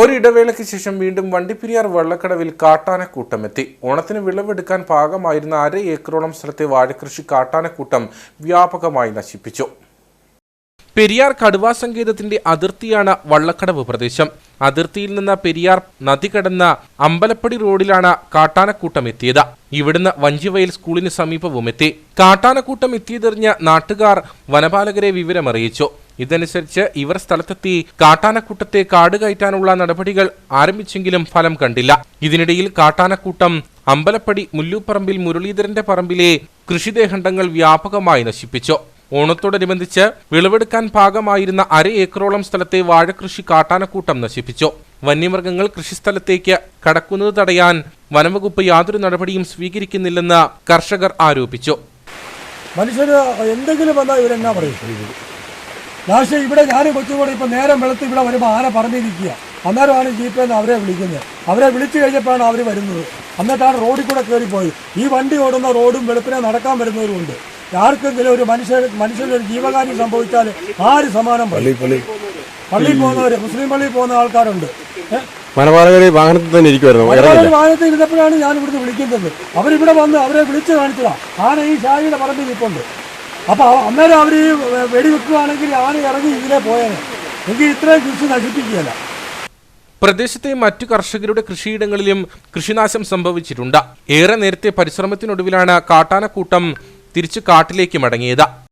ഒരിടവേളയ്ക്ക് ശേഷം വീണ്ടും വണ്ടിപ്പെരിയാർ വെള്ളക്കടവിൽ കാട്ടാനക്കൂട്ടമെത്തി. ഓണത്തിന് വിളവെടുക്കാൻ പാകമായിരുന്ന അര ഏക്കറോളം സ്ഥലത്തെ വാഴകൃഷി കാട്ടാനക്കൂട്ടം വ്യാപകമായി നശിപ്പിച്ചു. പെരിയാർ കടുവാ സങ്കേതത്തിന്റെ അതിർത്തിയാണ് വള്ളക്കടവ് പ്രദേശം. അതിർത്തിയിൽ നിന്ന് പെരിയാർ നദി കടന്ന അമ്പലപ്പടി റോഡിലാണ് കാട്ടാനക്കൂട്ടം എത്തിയത് ഇവിടുന്ന് വഞ്ചിവയൽ സ്കൂളിന് സമീപവും എത്തി കാട്ടാനക്കൂട്ടം എത്തിയതെറിഞ്ഞ് നാട്ടുകാർ വനപാലകരെ വിവരമറിയിച്ചു. ഇതനുസരിച്ച് ഇവർ സ്ഥലത്തെത്തി കാട്ടാനക്കൂട്ടത്തെ കാട് കയറ്റാനുള്ള നടപടികൾ ആരംഭിച്ചെങ്കിലും ഫലം കണ്ടില്ല. ഇതിനിടയിൽ കാട്ടാനക്കൂട്ടം അമ്പലപ്പടി മുല്ലൂപ്പറമ്പിൽ മുരളീധരന്റെ പറമ്പിലെ കൃഷിദേഹണ്ഡങ്ങൾ വ്യാപകമായി നശിപ്പിച്ചു. ഓണത്തോടനുബന്ധിച്ച് വിളവെടുക്കാൻ പാകമായിരുന്ന അര ഏക്കറോളം സ്ഥലത്തെ വാഴകൃഷി കാട്ടാനക്കൂട്ടം നശിപ്പിച്ചു. വന്യമൃഗങ്ങൾ കൃഷിസ്ഥലത്തേക്ക് കടക്കുന്നത് തടയാൻ വനംവകുപ്പ് യാതൊരു നടപടിയും സ്വീകരിക്കുന്നില്ലെന്ന് കർഷകർ ആരോപിച്ചു. മനുഷ്യർ എന്തെങ്കിലും വന്നാൽ ഇവരെന്നാ പറയും ലാസ്റ്റ് ഇവിടെ ഞാൻ കൊച്ചുകൂടെ ഇപ്പം നേരം വെളുത്ത് ഇവിടെ വരുമ്പോൾ ആന പറഞ്ഞിരിക്കുക? അന്നേരമാണ് അന്നേരമാണ് ജീപ്പേന്ന് അവരെ വിളിക്കുന്നത്. അവരെ വിളിച്ചു കഴിഞ്ഞപ്പോഴാണ് അവർ വരുന്നത്. എന്നിട്ടാണ് റോഡിൽ കൂടെ കയറിപ്പോയി ഈ വണ്ടി ഓടുന്ന റോഡും വെളുപ്പിനെ നടക്കാൻ വരുന്നവരുമുണ്ട് ആർക്കെങ്കിലും ഒരു മനുഷ്യ മനുഷ്യനൊരു ജീവകാരി സംഭവിച്ചാൽ ആര് സമാനം പള്ളി പള്ളിയിൽ പോകുന്നവർ മുസ്ലിം പള്ളിയിൽ പോകുന്ന ആൾക്കാരുണ്ട്. മലബാർ വനപാലകർ വാഹനത്തിൽ തന്നെ ഇരിക്കുമായിരുന്നു വാഹനത്തിൽ ഇരുന്നപ്പോഴാണ് ഞാൻ ഇവിടുന്ന് വിളിക്കുന്നത്. അവരിവിടെ വന്ന് അവരെ വിളിച്ചു കാണിച്ചതാണ് ആന ഈ ഷാജിയുടെ പറമ്പിൽ നിൽപ്പുണ്ട് അപ്പൊ അവ- അന്നേരം അവർ വെടിവെക്കുകയാണെങ്കിൽ ആന ഇറങ്ങി ഇതിലെ പോയേനെ. എങ്കിൽ ഇത്രയും കൃഷി നശിപ്പിക്കുകയല്ല. പ്രദേശത്തെ മറ്റു കർഷകരുടെ കൃഷിയിടങ്ങളിലും കൃഷിനാശം സംഭവിച്ചിട്ടുണ്ട്. ഏറെ നേരത്തെ പരിശ്രമത്തിനൊടുവിലാണ് കാട്ടാനക്കൂട്ടം തിരിച്ചു കാട്ടിലേക്ക് മടങ്ങിയത്.